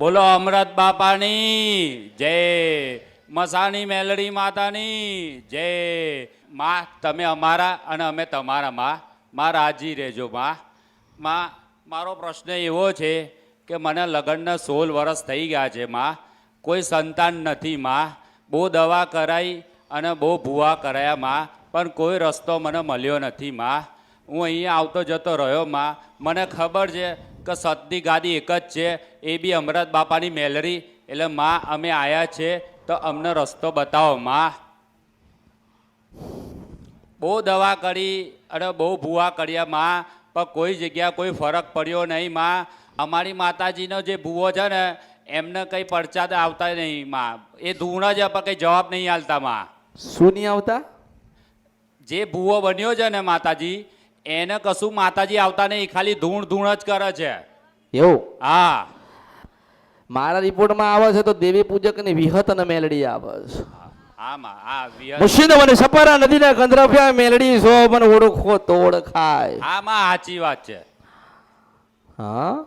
બોલો અમૃત બાપાની, જય મસાણી મેલડી માતાની, જય માં, તમે અમારા અને અમે તમારા માં માં રાજી રહેજો માં. માં, મારો પ્રશ્ન એવો છે કે મને લગ્નના સોળ વર્ષ થઈ ગયા છે માં. કોઈ સંતાન નથી માં. બહુ દવા કરાઈ અને બહુ ભૂવા કરાયા માં, પણ કોઈ રસ્તો મને મળ્યો નથી માં. હું અહીંયા આવતો જતો રહ્યો માં. મને ખબર છે કે સતની ગાદી એક જ છે એ બી અમરત બાપાની મેલરી. એટલે માં અમે આયા છે તો અમને રસ્તો બતાવો માં. બહુ દવા કરી અને બહુ ભૂવા કર્યા માં. પણ કોઈ જગ્યા કોઈ ફરક પડ્યો નહીં માં. અમારી માતાજીનો જે ભૂવો છે ને એમને કંઈ પરચાદ આવતા નહીં માં. એ ધૂણ જ પણ કંઈ જવાબ નહીં આલતા માં. શું નહીં આવતા? જે ભૂવો બન્યો છે ને માતાજી એને કશું માતાજી આવતા નહીં ખાલી ધૂણ ધૂણ જ કરે છે. એવું? હા. મારા રિપોર્ટમાં આવે છે તો દેવી પૂજકની વિહત અને મેલડી આવે છે. મુશીદ મને સપરા નદીના ગંધરફ્યા મેલડી સો મને ઓળખો તો ઓળખાય હા સાચી વાત છે. હા?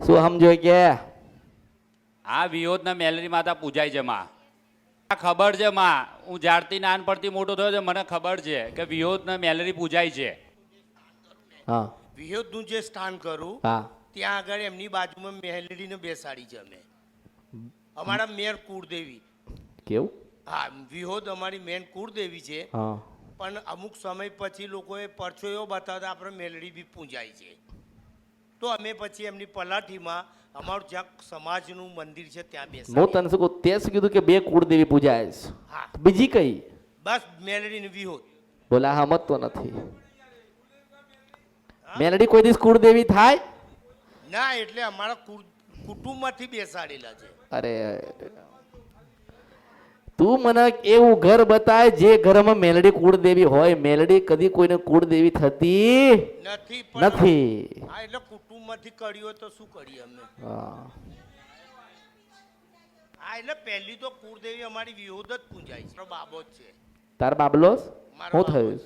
શું સમજો કે? આ વિયોદના મેલરી માતા પૂજાય છે માં. ખબર છે માં. હું જ્યારથી નાનપણથી મોટો થયો છે મને ખબર છે કે વિયોદના મેલરી પૂજાય છે. હા. વિહોદનું જે સ્થાન કરું હા. ત્યાં આગળ એમની બાજુમાં મેલડીને બેસાડી છે અમે. અમારા મેર કુળદેવી. કેવું? હા વિહોદ અમારી મેન કુળદેવી છે. હા. પણ અમુક સમય પછી લોકોએ પરચો એવો બતાવતા આપણે મેલડી બી પૂજાય છે. તો અમે પછી એમની પલાઠીમાં અમારું જ્યાં સમાજનું મંદિર છે ત્યાં હું બેસાડીએ તને શું તે શું કીધું કે બે કુળદેવી પૂજાય છે? હા. બીજી કઈ? બસ મેલડીને વિહોત. બોલા હમત તો નથી. મેલડી કોઈ દિવસ કુળદેવી થાય? ના એટલે અમારા કુટુંબમાંથી બેસાડેલા છે. અરે તું મને એવું ઘર બતાય જે ઘરમાં મેલડી કુળદેવી હોય. મેલડી કદી કોઈને કુળદેવી થતી નથી નથી. એટલે કુટુંબમાંથી કરી હોય તો શું કરીએ અમે? હા. એટલે પહેલી તો કુળદેવી અમારી વિહોદ જ પૂજાય છે. બાબો જ છે. તાર બાબલો હું શું થયું?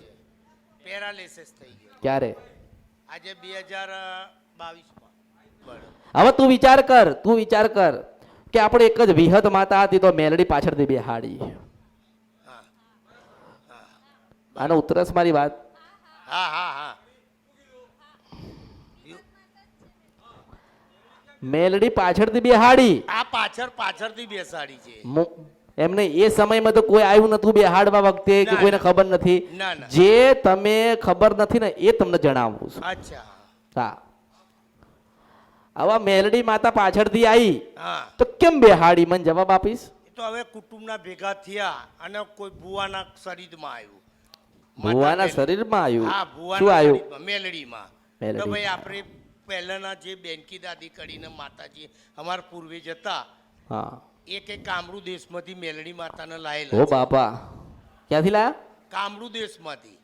પેરાલિસિસ થઈ ગયો. ક્યારે? આજે બે હજાર બાવીસમાં. હવે તું વિચાર કર તું વિચાર કર. કે આપણે એક જ વિહત માતા હતી તો મેલડી પાછળથી બેહાડી. આનો ઉતરસ મારી વાત. હા હા હા. મેલડી પાછળથી બેહાડી. આ પાછળ પાછળથી બેસાડી છે. એમને એ સમયમાં તો કોઈ આવ્યું નતું બેહાડવા વખતે કે કોઈને ખબર નથી. જે તમે ખબર નથી ને એ તમને જણાવું છું. અચ્છા. હા. આવા મેલડી માતા પાછળથી આવી હા. તો કેમ બેહાડી? મને જવાબ આપીશ. તો હવે કુટુંબના ભેગા થયા અને કોઈ ભુવાના શરીરમાં આવ્યું. ભુવાના શરીરમાં આવ્યું? હા ભુવાના આવ્યું? મેલડીમાં. તો ભાઈ આપણે પહેલાના જે બેનકી દાદી કરીને માતાજી અમારા પૂર્વે જતા હા. એક એક કામરૂ દેશમાંથી મેલડી માતાને લાયેલા ઓ બાપા. ક્યાંથી લાયા? કામરૂ દેશમાંથી.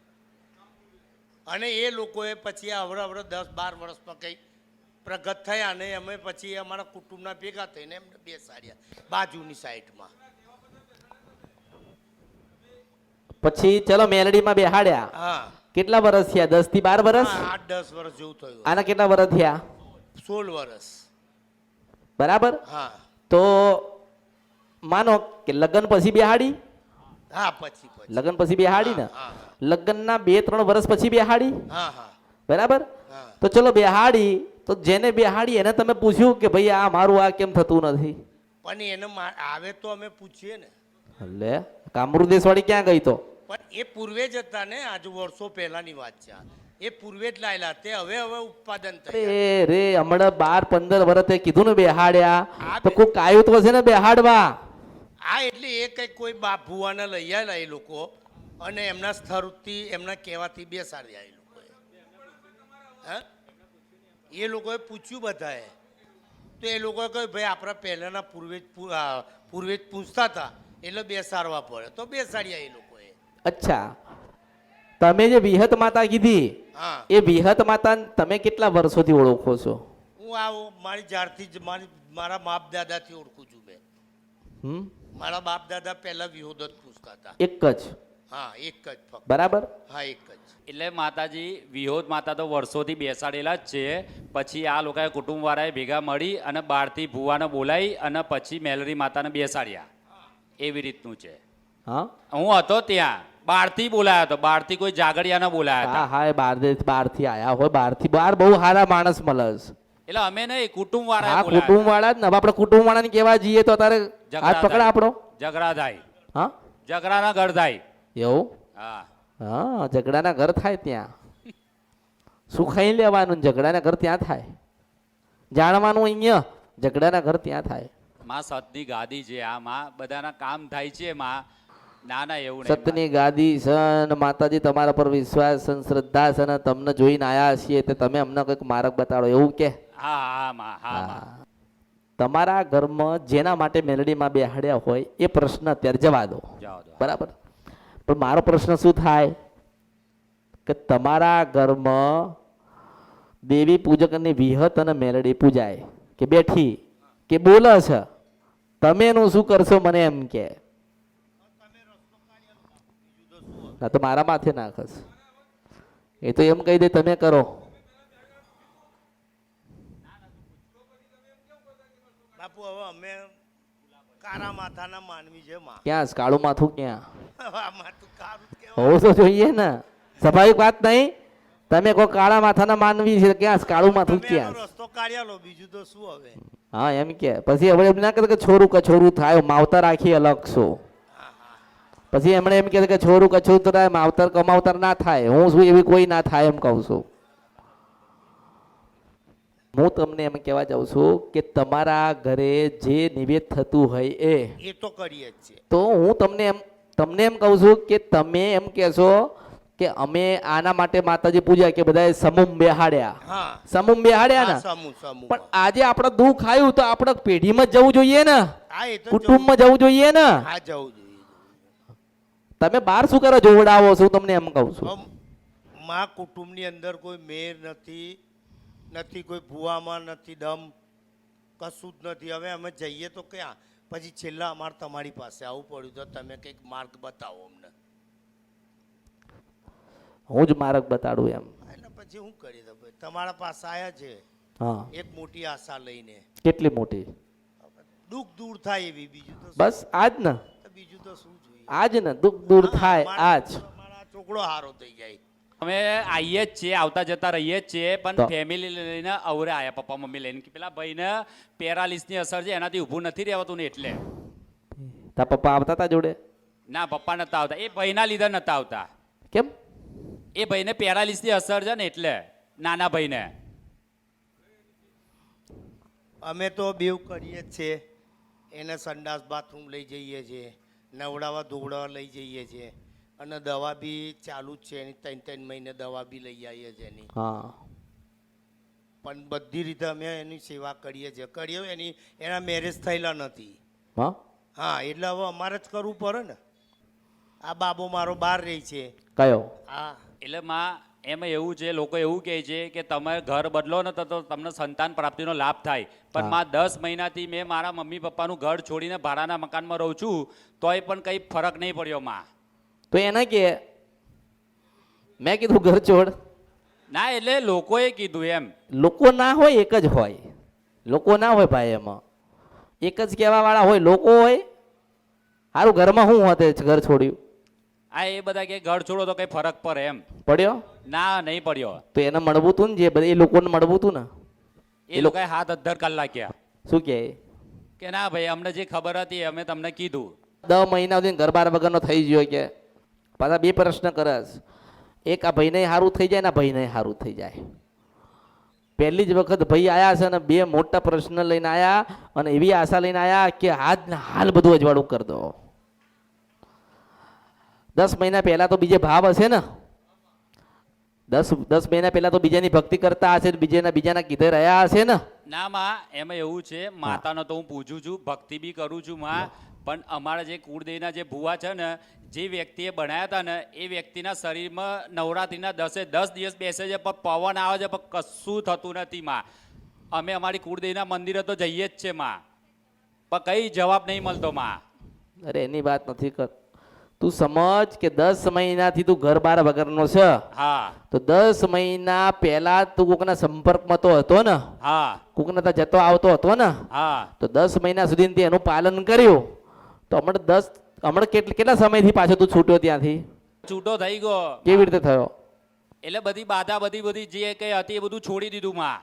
અને એ લોકોએ પછી અવર અવર દસ બાર વર્ષમાં કંઈ પ્રગટ થયા અને અમે પછી અમારા કુટુંબના ભેગા થઈને એમને બેસાડ્યા બાજુની સાઈડમાં. પછી ચલો મેલડીમાં બેહાડ્યા. હા. કેટલા વર્ષ થયા? દસથી બાર વર્ષ આઠ દસ વર્ષ જેવું થયું. આના કેટલા વર્ષ થયા? સોળ વર્ષ બરાબર? હા. તો માનો કે લગ્ન પછી બેહાડી? હા પછી લગ્ન પછી બેહાડી ને? લગ્નના બે ત્રણ વર્ષ પછી બેહાડી? હા હા. બરાબર? હા. તો ચલો બેહાડી. તો જેને બેહાડી એને તમે પૂછ્યું કે ભાઈ આ મારું આ કેમ થતું નથી? પણ એને આવે તો અમે પૂછીએ ને. એટલે કામરૂ દેશવાળી ક્યાં ગઈ તો? પણ એ પૂર્વે જ હતા ને આજે વર્ષો પહેલાની વાત છે. એ પૂર્વે જ લાયેલા તે હવે હવે ઉત્પાદન એ રે હમણાં બાર પંદર વર્ષે કીધું ને બેહાડ્યા. તો કોઈ કાયું તો હશે ને બેહાડવા. આ એટલે એ કઈ કોઈ બા ભુવાને લઈ આવેલા એ લોકો. અને એમના સ્થળથી એમના કહેવાથી બેસાડ્યા એ લોકોએ. હા? એ લોકોએ પૂછ્યું બધાએ. તો એ લોકોએ કહ્યું ભાઈ આપણા પહેલાંના પૂર્વેજ પૂર્વેજ પૂછતા હતા એટલે બેસાડવા પડે. તો બેસાડ્યા એ લોકોએ. અચ્છા. તમે જે વિહત માતા કીધી હા. એ વિહત માતા તમે કેટલા વર્ષોથી ઓળખો છો? હું આ મારી જ્યારથી જ મારી મારા બાપ દાદાથી ઓળખું છું મેં. મારા બાપ દાદા પહેલા વિહોદ જ પૂછતા હતા. એક જ. હા એક જ ફક્ત બરાબર? હા એક જ. એટલે માતાજી વિહોદ માતા તો વર્ષોથી બેસાડેલા જ છે. પછી આ લોકોએ કુટુંબવાળાએ ભેગા મળી અને બહારથી ભુવાને બોલાવી અને પછી મેલરી માતાને બેસાડ્યા. એવી રીતનું છે. હા? હું હતો ત્યાં. બહારથી બોલાયો હતો. બહારથી કોઈ જાગડિયાને બોલાયા હા હતા હા બહાર બહારથી આયા હોય બહારથી. બહાર બહુ સારા માણસ મળે એટલે અમે નહીં કુટુંબ હા કુટુંબ વાળા જ ને. આપણે કુટુંબ વાળાને કહેવા જઈએ તો તારે હાથ પકડા આપણો? ઝઘડા થાય હા? ઝઘડાના ઘર થાય. એવું? હા. હા ઝઘડાના ઘર થાય ત્યાં. શું ખાઈ લેવાનું? ઝઘડાના ઘર ત્યાં થાય. જાણવાનું અહીંયા ઝઘડાના ઘર ત્યાં થાય. માં સતની ગાદી છે આ માં બધાના કામ થાય છે માં. ના ના એવું સતની ગાદી સન માતાજી તમારા પર વિશ્વાસ છે ને શ્રદ્ધા છે ને તમને જોઈને આયા છીએ તે તમે અમને કંઈક માર્ગ બતાડો એવું કે? હા હા માં હા તમારા ઘરમાં જેના માટે મેલડીમાં બેહાડ્યા હોય એ પ્રશ્ન અત્યારે જવા દો. બરાબર? પણ મારો પ્રશ્ન શું થાય? કે તમારા ઘરમાં દેવી પૂજકની વિહત અને મેલડી પૂજાય કે બેઠી કે બોલે છે? તમે એનું શું કરશો મને એમ કે. ના તો મારા માથે નાખસ. એ તો એમ કહી દે તમે કરો. બાપુ હવે અમે કારા માથાના માનવી છે ક્યાં? કાળું માથું ક્યાં? હોવું તો જોઈએ ને. સ્વાભાવિક વાત નહીં. તમે કોઈ કાળા માથાના માનવી છે ક્યાં કાળું માથું ક્યાં? રસ્તો કાઢ્યા લો બીજું તો શું હવે? હા એમ કે. પછી હવે એમ ના કરે કે છોરું કછોરું થાય માવતર રાખી અલગ છો. પછી એમણે એમ કે છોરું કછોરું થાય માવતર કમાવતર ના થાય. હું શું એવી કોઈ ના થાય એમ કહું છું. હું તમને એમ કહેવા જાઉં છું કે તમારા ઘરે જે નિવેદ થતું હોય એ એ તો કરીએ છીએ. તો હું તમને એમ તમને એમ કહું છું કે તમે એમ કહેશો કે અમે આના માટે માતાજી પૂજા કે બધાએ સમૂહ બેહાડ્યા. હા. સમૂહ બેહાડ્યા ને? પણ આજે આપણે દુઃખ આવ્યું તો આપણે પેઢીમાં જ જવું જોઈએ ને? કુટુંબમાં જવું જોઈએ ને? હા જવું જોઈએ. તમે બહાર શું કરો જોવડાવો છો તમને એમ કહું છું. માં કુટુંબની અંદર કોઈ મેર નથી નથી કોઈ ભૂવામાં નથી દમ કશું જ નથી. હવે અમે જઈએ તો ક્યાં? પછી છેલ્લા અમારે તમારી પાસે આવવું પડ્યું તો તમે કંઈક માર્ગ બતાવો અમને. હું જ માર્ગ બતાડું એમ. એટલે પછી હું કરી દઉં? ભાઈ તમારા પાસે આવ્યા છે. હા. એક મોટી આશા લઈને. કેટલી મોટી? દુઃખ દૂર થાય એવી બીજું તો બસ આજ ને. બીજું તો શું જોઈએ? આજ ને દુઃખ દૂર થાય આજ. મારા છોકરો હારો થઈ જાય. અમે આવીએ જ છીએ આવતા જતા રહીએ જ છીએ પણ ફેમિલી લઈને અવરે આવ્યા પપ્પા મમ્મી લઈને કે પેલા ભાઈને પેરાલિસની અસર છે એનાથી ઊભું નથી રહેવાતું ને એટલે. તા પપ્પા આવતા તા જોડે? ના પપ્પા નતા આવતા. એ ભાઈના લીધે નતા આવતા. કેમ? એ ભાઈને પેરાલિસની અસર છે ને એટલે નાના ભાઈને. અમે તો બેવ કરીએ જ છીએ. એને સંડાસ બાથરૂમ લઈ જઈએ છીએ. નવડાવવા ધોવડાવા લઈ જઈએ છીએ. અને દવા બી ચાલુ જ છે એની ત્રણ ત્રણ મહિને દવા બી લઈ આવીએ છીએ એની. હા. પણ બધી રીતે અમે એની સેવા કરીએ છીએ. કરીએ એની એના મેરેજ થયેલા નથી. હા? હા એટલે હવે અમારે જ કરવું પડે ને. આ બાબો મારો બહાર રહી છે. કયો? હા. એટલે માં એમાં એવું છે લોકો એવું કહે છે કે તમે ઘર બદલો ને તો તમને સંતાન પ્રાપ્તિનો લાભ થાય. પણ. માં દસ મહિનાથી મેં મારા મમ્મી પપ્પાનું ઘર છોડીને ભાડાના મકાનમાં રહું છું તોય પણ કંઈ ફરક નહીં પડ્યો માં. તો એને કે મેં કીધું ઘર છોડ. ના એટલે લોકોએ કીધું એમ. લોકો ના હોય એક જ હોય. લોકો ના હોય ભાઈ એમાં. એક જ કહેવા વાળા હોય લોકો હોય. સારું ઘરમાં શું હોતે ઘર છોડ્યું. આ એ બધા કે ઘર છોડો તો કંઈ ફરક પડે એમ. પડ્યો? ના નહીં પડ્યો. તો એને મળવું તું ને જે બધા એ લોકોને મળવું તું ને? એ લોકોએ હાથ અધર કલાક ગયા શું કહે કે ના ભાઈ અમને જે ખબર હતી અમે તમને કીધું. દસ મહિના સુધી ઘર બાર વગરનો થઈ ગયો કે. પાછા બે પ્રશ્ન કરસ. એક આ ભાઈને સારું થઈ જાય ને ભાઈને સારું થઈ જાય. પહેલી જ વખત ભાઈ આવ્યા છે અને બે મોટા પ્રશ્ન લઈને આવ્યા અને એવી આશા લઈને આવ્યા કે હાલ હાલ બધું અજવાળું કરી દો. દસ મહિના પહેલા તો બીજે ભાવ હશે ને? દસ દસ મહિના પહેલા તો બીજાની ભક્તિ કરતા હશે બીજાના બીજાના કીધે રહ્યા હશે ને? ના માં એમાં એવું છે માતાનો તો હું પૂછું છું ભક્તિ બી કરું છું માં. પણ અમારા જે કુળદેવીના જે ભુવા છે ને જે વ્યક્તિએ બનાવ્યા હતા ને એ વ્યક્તિના શરીરમાં નવરાત્રિના દસે દસ દિવસ બેસે છે પણ પવન આવે છે પણ કશું થતું નથી માં. અમે અમારી કુળદેવીના મંદિરે તો જઈએ જ છે માં. પણ કઈ જવાબ નહીં મળતો માં. અરે એની વાત નથી કર. તું સમજ કે દસ મહિનાથી તું ઘર બાર વગરનો છે? હા. તો દસ મહિના પહેલા તું કોકના સંપર્કમાં તો હતો ને? હા. કોકના જતો આવતો હતો ને? હા. તો દસ મહિના સુધી એનું પાલન કર્યું. તો હમણાં દસ હમણાં કેટલા કેટલા સમયથી પાછો તું છૂટ્યો ત્યાંથી? છૂટો થઈ ગયો. કેવી રીતે થયો? એટલે બધી બાધા બધી બધી જે કઈ હતી એ બધું છોડી દીધું માં.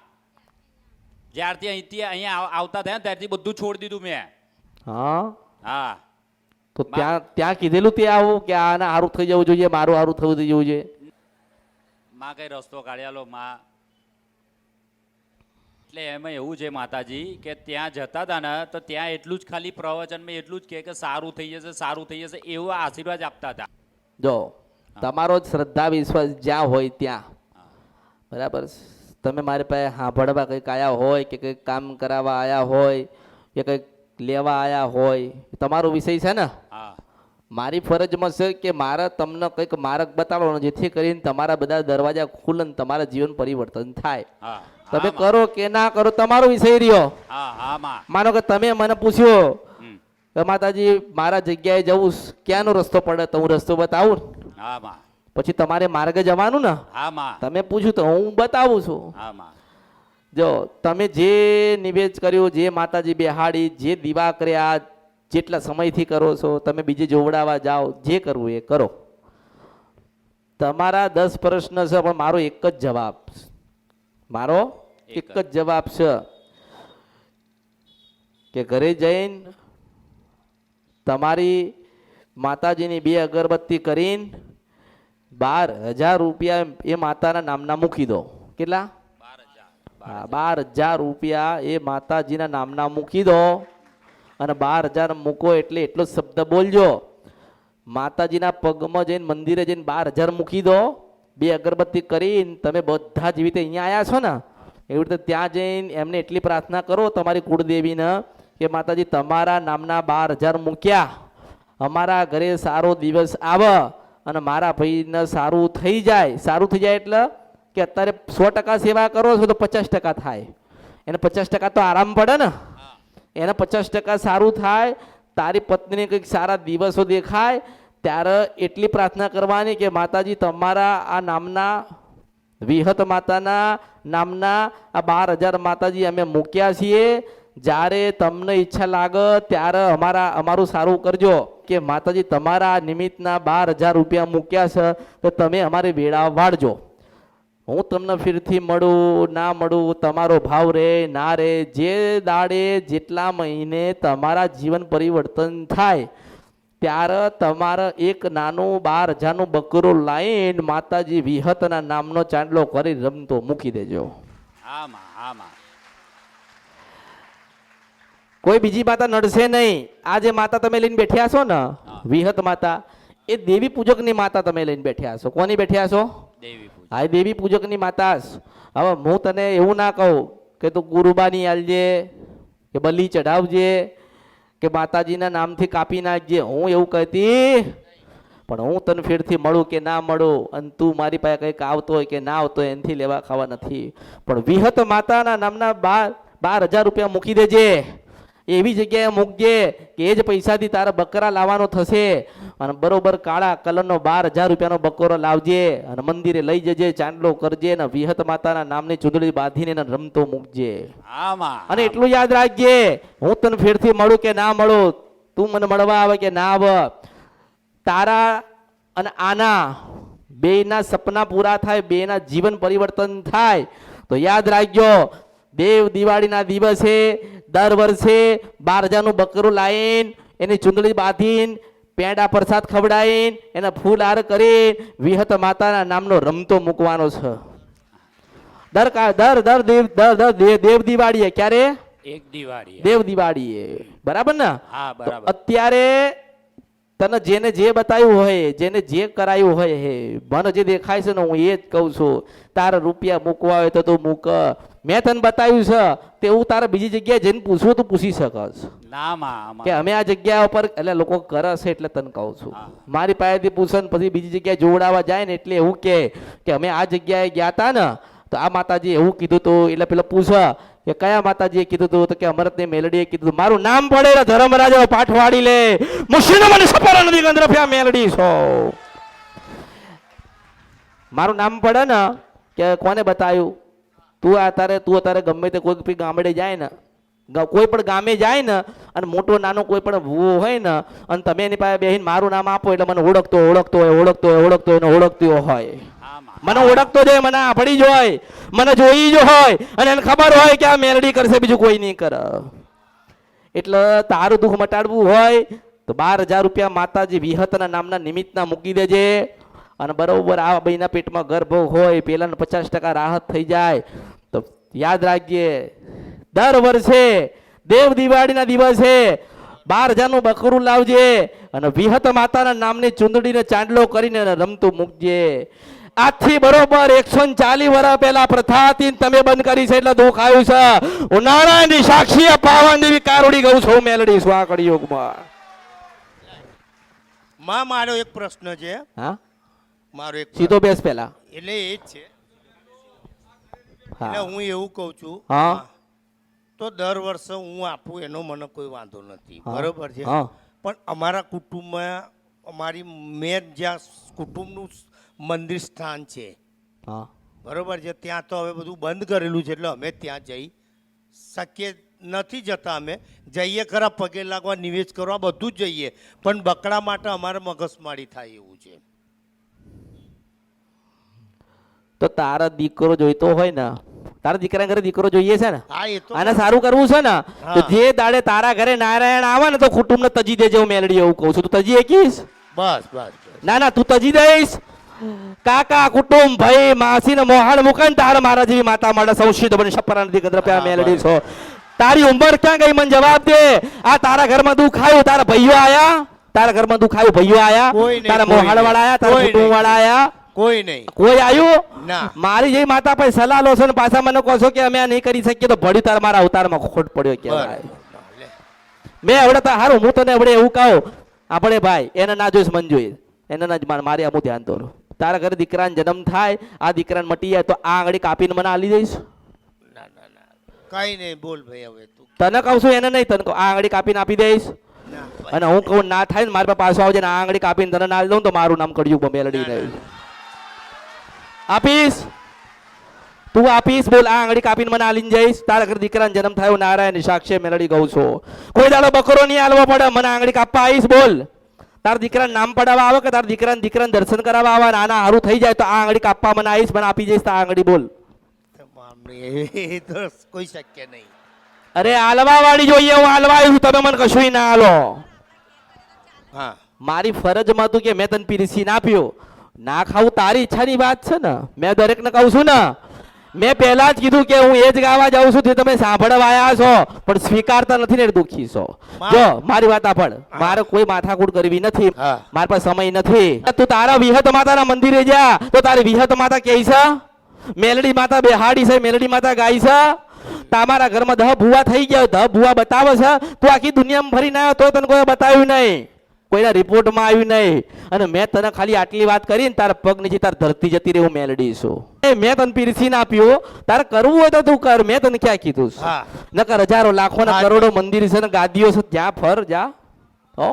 જ્યારથી અહીંથી અહીંયા આવ- આવતા થયા ત્યારથી બધું છોડી દીધું મેં. હા? હા. તો ત્યાં ત્યાં કીધેલું તે આવું કે આને સારું થઈ જવું જોઈએ મારું સારું થવું થઈ જવું જોઈએ? માં કઈ રસ્તો કાઢ્યાલો માં. એટલે એમાં એવું છે માતાજી કે ત્યાં જતા હતા ને તો ત્યાં એટલું જ ખાલી પ્રવચનમાં એટલું જ કે સારું થઈ જશે સારું થઈ જશે એવો આશીર્વાદ આપતા હતા. જો તમારો જ શ્રદ્ધા વિશ્વાસ જ્યાં હોય ત્યાં. બરાબર? તમે મારી પાસે સાંભળવા કંઈક આવ્યા હોય કે કંઈક કામ કરાવવા આવ્યા હોય કે કંઈક લેવા આવ્યા હોય તમારો વિષય છે ને? હા. મારી ફરજમાં છે કે મારે તમને કંઈક માર્ગ બતાવવાનો જેથી કરીને તમારા બધા દરવાજા ખુલે ને તમારા જીવન પરિવર્તન થાય. હા. તમે કરો કે ના કરો તમારો વિષય રહ્યો. માનો કે તમે મને પૂછ્યો કે માતાજી મારા જગ્યાએ જવું ક્યાંનો રસ્તો પડે? તો હું રસ્તો બતાવું. પછી તમારે માર્ગે જવાનું ને? તમે પૂછ્યું તો હું બતાવું છું. જો તમે જે નિવેદ કર્યું જે માતાજી બેહાડી જે દીવા કર્યા જેટલા સમયથી કરો છો તમે બીજે જોવડાવા જાઓ જે કરવું એ કરો. તમારા દસ પ્રશ્ન છે પણ મારો એક જ જવાબ. છે. મારો એક જ જવાબ છે કે ઘરે જઈને તમારી માતાજીની બે અગરબત્તી કરીને બાર હજાર રૂપિયા એ માતાના નામના મૂકી દો. કેટલા? બાર હજાર. બાર હજાર રૂપિયા એ માતાજીના નામના મૂકી દો અને બાર હજાર મૂકો એટલે એટલો શબ્દ બોલજો. માતાજીના પગમાં જઈને મંદિરે જઈને બાર હજાર મૂકી દો. બે અગરબત્તી કરીને તમે બધા જેવી રીતે અહીંયા આવ્યા છો ને એવી રીતે ત્યાં જઈને એમને એટલી પ્રાર્થના કરો તમારી કુળદેવીને કે માતાજી તમારા નામના બાર હજાર મૂક્યા. અમારા ઘરે સારો દિવસ આવે અને મારા ભાઈને સારું થઈ જાય. સારું થઈ જાય એટલે કે અત્યારે સો ટકા સેવા કરો છો તો પચાસ ટકા થાય. એને પચાસ ટકા તો આરામ પડે ને. એને પચાસ ટકા સારું થાય. તારી પત્નીને કંઈક સારા દિવસો દેખાય. ત્યારે એટલી પ્રાર્થના કરવાની કે માતાજી, તમારા આ નામના વિહત માતાના નામના આ બાર હજાર માતાજી અમે મૂક્યા છીએ. જ્યારે તમને ઈચ્છા લાગે ત્યારે અમારા, અમારું સારું કરજો કે માતાજી, તમારા નિમિત્તના બાર હજાર રૂપિયા મૂક્યા છે, તો તમે અમારી વેળા વાળજો. હું તમને ફીરથી મળું, ના મળું, તમારો ભાવ રે, ના રે, જે દાડે, જેટલા મહિને તમારા જીવન પરિવર્તન થાય ત્યારે તમારે એક નાનું બાર હજારનું બકરું લાઈન માતાજી વિહતના નામનો ચાંદલો કરી રમતો મૂકી દેજો. કોઈ બીજી માતા નડશે નહીં. આ જે માતા તમે લઈને બેઠ્યા છો ને વિહત માતા એ દેવી પૂજકની માતા તમે લઈને બેઠ્યા છો. કોની બેઠ્યા છો? હા એ આ દેવી પૂજકની માતા હવે હું તને એવું ના કહું કે તું ગુરુબાની આલજે કે બલી ચઢાવજે કે માતાજીના નામથી કાપી નાખજે. હું એવું કહેતી પણ હું તને ફેરથી મળું કે ના મળું? અને તું મારી પાસે કંઈક આવતો હોય કે ના આવતો હોય, એનાથી લેવા ખાવા નથી. પણ વિહત માતાના નામના બાર બાર હજાર રૂપિયા મૂકી દેજે. એવી જગ્યાએ મૂકજે કે એ જ પૈસાથી તારા બકરા લાવવાનો થશે. અને બરોબર કાળા કલરનો બાર હજાર રૂપિયાનો બકરો લાવજે અને મંદિરે લઈ જજે ચાંદલો કરજે અને વિહત માતાના નામની ચૂંદડી બાંધીને એને રમતો મૂકજે. અને એટલું યાદ રાખજે હું તને ફેરથી મળું કે ના મળું તું મને મળવા આવે કે ના આવે. તારા અને આના બેયના સપના પૂરા થાય બેના જીવન પરિવર્તન થાય. તો યાદ રાખજો દેવ દિવાળીના દિવસે દર વર્ષે બાર હજારનું બકરું લાવીને એની ચૂંદડી બાંધીને પેંડા પ્રસાદ ખવડાવીને એના ફૂલ હાર કરી વિહત માતાના નામનો રમતો મૂકવાનો છે. દર દર દર દેવ દર દર દેવ દેવ દિવાળીએ ક્યારે? એક દિવાળી દેવ દિવાળીએ. બરાબર ને? હા બરાબર. અત્યારે તને જેને જે બતાવ્યું હોય જેને જે કરાયું હોય હે મને જે દેખાય છે ને હું એ જ કહું છું. તારે રૂપિયા મૂકવા હોય તો તું મૂક. મેં તને બતાવ્યું છે તે હું તારે બીજી જગ્યાએ જઈને પૂછવું તું પૂછી શકસ. કે અમે આ જગ્યા ઉપર એટલે લોકો કરે છે એટલે તને કહું છું. મારી પાસેથી પૂછે ને પછી બીજી જગ્યાએ જોવડાવવા જાય ને એટલે એવું કે કે અમે આ જગ્યાએ ગયા હતા ને તો આ માતાજી એવું કીધું તું એટલે પેલા પૂછે એ કયા માતાજીએ કીધું તું? તો કે અમરતની મેલડીએ કીધું મારું નામ પડે ધર્મરાજા પાઠવાડી લે. મુશીનો મને સપરા નદી ગંદ્રફ્યા મેલડી છો. મારું નામ પડે ને, કે કોને બતાવ્યું તું અત્યારે તું અત્યારે ગમે તે કોઈ ગામડે જાય ને કોઈ પણ ગામે જાય ને, અને મોટો નાનો કોઈ પણ ભૂવો હોય ને, અને તમે એની પાસે બેહીને મારું નામ આપો એટલે મને ઓળખતો ઓળખતો હોય ઓળખતો હોય ઓળખતો હોય ઓળખતો હોય. મને ઓળખતો જ હોય મને આપણી જ હોય, મને જોઈ જ હોય, અને એને ખબર હોય કે આ મેલડી કરશે, બીજું કોઈ નહીં કરે. એટલે તારું દુઃખ મટાડવું હોય, તો બાર હજાર રૂપિયા માતાજી વિહતના નામના નિમિત્તના મૂકી દેજે. અને બરોબર આ ભાઈના પેટમાં ગર્ભ હોય પેલાને પચાસ ટકા રાહત થઈ જાય. તો યાદ રાખીએ દર વર્ષે દેવ દિવાળીના દિવસે બાર હજારનું બકરું લાવજે અને વિહત માતાના નામની ચૂંદડીને ચાંદલો કરીને રમતું મૂકજે. આજથી બરોબર એકસો ચાલીસ વર્ષ પહેલા પ્રથા હતી તમે બંધ કરી છે એટલે દુઃખ આવ્યું છે. ઉનાળાની સાક્ષી પાવન દેવી કારોડી ગઉં છું મેલડી સ્વા કળિયુગમાં માં. મારો એક પ્રશ્ન છે. હા? મારો એક સીધો બેસ પહેલા. એટલે એ જ છે. એટલે હું એવું કહું છું. હા. તો દર વર્ષે હું આપું એનો મને કોઈ વાંધો નથી. બરોબર છે? પણ અમારા કુટુંબમાં અમારી મેં જ્યાં કુટુંબનું મંદિર સ્થાન છે. હા. બરોબર છે? ત્યાં તો હવે બધું બંધ કરેલું છે એટલે અમે ત્યાં જઈ શકીએ નથી જતા અમે. જઈએ ખરા પગે લાગવા નિવેશ કરવા બધું જ જઈએ. પણ બકડા માટે અમારે મગજમારી થાય એવું છે. તો તારા દીકરો જોઈતો હોય ને તારા દીકરા ઘરે દીકરો જોઈએ છે ને? હા એ આને સારું કરવું છે ને? તો જે દાડે તારા ઘરે નારાયણ આવે ને તો કુટુંબને તજી દેજે હું મેલડી એવું કહું છું. તું તજી એકીશ બસ બસ બસ. ના ના તું તજી દઈશ. કાકા કુટુંબ ભાઈ માસી ને મોહાણ મુકન તાર મારા જેવી માતા માટે સંશિત બની શપરા નથી ગદ્રપ્યા મેલડી છો. તારી ઉંમર ક્યાં ગઈ મને જવાબ દે. આ તારા ઘરમાં દુઃખ આવ્યું તારા ભાઈઓ આયા? તારા ઘરમાં દુઃખ આવ્યું ભાઈઓ આયા? તારા મોહાણ વાળા આયા તારા કુટુંબ વાળા આયા? કોઈ નહીં. કોઈ આવ્યું ના. મારી જે માતા પાસે સલાહ લો છો ને પાછા મને કહો છો કે અમે આ નહીં કરી શકીએ તો ભળ્યું તારા મારા અવતારમાં ખોટ પડ્યો કે. મેં હવે તો હારું હું તને હવે એવું કહું. આપણે ભાઈ એને ના જોઈશ મન જોઈ એને ના જ મારે મારી ધ્યાન દોરો. તારા ઘરે દીકરાને જન્મ થાય આ દીકરાને મટી જાય તો આ આંગળી કાપીને મને આલી દઈશ? ના ના ના. કઈ નહીં બોલ ભાઈ હવે તું. તને કહું છું એને નહીં તને આ આંગળી કાપીને આપી દઈશ. અને હું કહું ના થાય ને મારી પાસે પાછો આવજે ને આ આંગળી કાપીને તને ના દઉં તો મારું નામ કળિયુગ મેલડી નહીં આપીશ? તું આપીશ બોલ આ આંગળી કાપીને મને આલીને જઈશ. તારા ઘરે દીકરાને જન્મ થયો નારાયણ સાક્ષી મેલડી કહું છું. કોઈ દાડો બકરો નહીં આલવો પડે મને આંગળી કાપવા આવીશ બોલ. તારા દીકરા નામ પડાવવા આવે કે તાર દીકરાને દીકરાને દર્શન કરાવવા આવે અને આના હારું થઈ જાય તો આ આંગળી કાપવા મને આવીશ મને આપી જઈશ તો આ આંગળી બોલ. કોઈ શક્ય નહીં. અરે આલવા વાળી જોઈએ હું આલવા આવ્યું તમે મને કશું ના આલો. હા. મારી ફરજમાં હતું કે મેં તને પીરસી ના આપ્યો. ના ખાવું તારી ઈચ્છાની વાત છે ને. મેં દરેકને કહું છું ને મેં પહેલા જ કીધું કે હું એ જ ગાવા જાઉં છું તે તમે સાંભળવા આવ્યા છો પણ સ્વીકારતા નથી ને દુખી છો. જો મારી વાત સાંભળ મારે કોઈ માથાકૂટ કરવી નથી. મારા પાસે સમય નથી. તું તારા વિહત માતાના મંદિરે જા. તો તારી વિહત માતા કહે છે? મેલડી માતા બેહાડી છે મેલડી માતા ગાય છે. તમારા ઘરમાં દહ ભૂવા થઈ ગયા દહ ભૂવા બતાવે છે. તું આખી દુનિયામાં ફરીને આવ્યો તો તને કોઈ બતાવ્યું નહીં. કોઈના રિપોર્ટમાં આવ્યું નહીં. અને મેં તને ખાલી આટલી વાત કરી ને તારા પગ નીચે તાર ધરતી જતી રહી હું મેલડી છું. એ મેં તને પીરસીને આપ્યું તારે કરવું હોય તો તું કર મેં તને ક્યાં કીધું હા. નકર હજારો લાખો ના. કરોડો મંદિર છે ને ગાદીઓ છે જ્યાં ફર જા. હો.